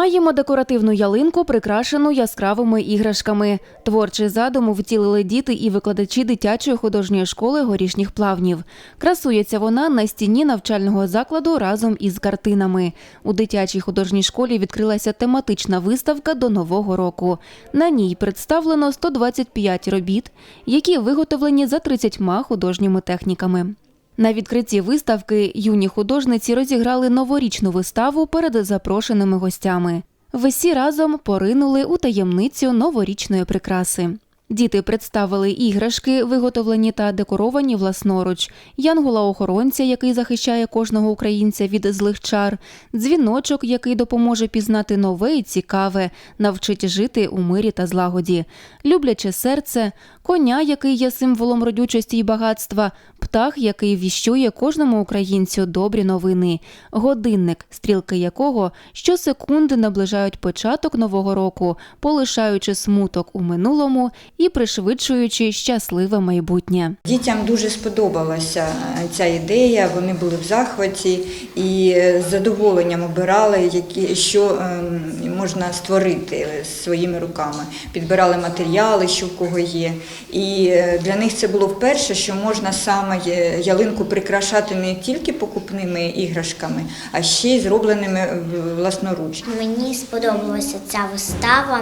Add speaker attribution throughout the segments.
Speaker 1: Маємо декоративну ялинку, прикрашену яскравими іграшками. Творчий задум втілили діти і викладачі дитячої художньої школи горішніх плавнів. Красується вона на стіні навчального закладу разом із картинами. У дитячій художній школі відкрилася тематична виставка до нового року. На ній представлено 125 робіт, які виготовлені за 30 художніми техніками. На відкритті виставки юні художниці розіграли новорічну виставу перед запрошеними гостями. Всі разом поринули у таємницю новорічної прикраси. Діти представили іграшки, виготовлені та декоровані власноруч, янгола-охоронця, який захищає кожного українця від злих чар, дзвіночок, який допоможе пізнати нове і цікаве, навчить жити у мирі та злагоді, любляче серце, коня, який є символом родючості і багатства, птах, який віщує кожному українцю добрі новини, годинник, стрілки якого щосекунди наближають початок нового року, полишаючи смуток у минулому і пришвидшуючи щасливе майбутнє.
Speaker 2: Дітям дуже сподобалася е, ця ідея. Вони були в захваті і е, з задоволенням обирали, які що ем, можна створити своїми руками. Підбирали матеріали, що в кого є. І е, для них це було вперше, що можна саме е, ялинку прикрашати не тільки покупними іграшками, а ще й зробленими е, власноруч.
Speaker 3: Мені сподобалася ця вистава.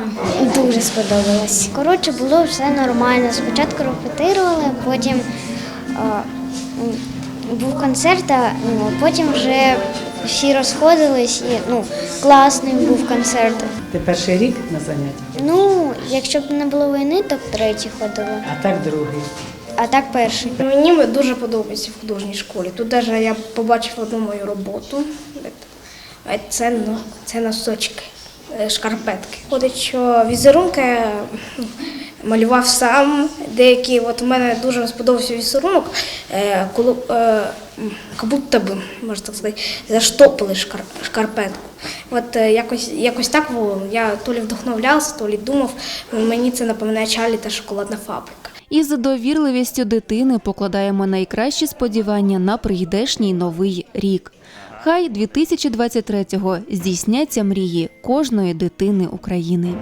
Speaker 4: Дуже сподобалось. Коротше, було все нормально. Спочатку репетирували, потім а, був концерт, а ну, потім вже всі розходились і ну, класний був концерт.
Speaker 5: Ти перший рік на заняття,
Speaker 4: Ну, якщо б не було війни, то б третій ходили,
Speaker 5: а так другий.
Speaker 4: А так перший.
Speaker 6: Мені дуже подобається в художній школі. Тут навіть я побачив одну мою роботу. Е, Це, ну, це носочки, е, шкарпетки. Ходить, що візерунки е, малював сам. Деякі, от у мене дуже сподобався візерунок, коли будто би, можна так сказати, заштопили шкарпетку. От якось, якось так було. Я то лі вдохновлявся, то лі думав. Мені це напоминає Чарлі та шоколадна фабрика.
Speaker 1: Із довірливістю дитини покладаємо найкращі сподівання на прийдешній новий рік. Хай 2023-го здійсняться мрії кожної дитини України.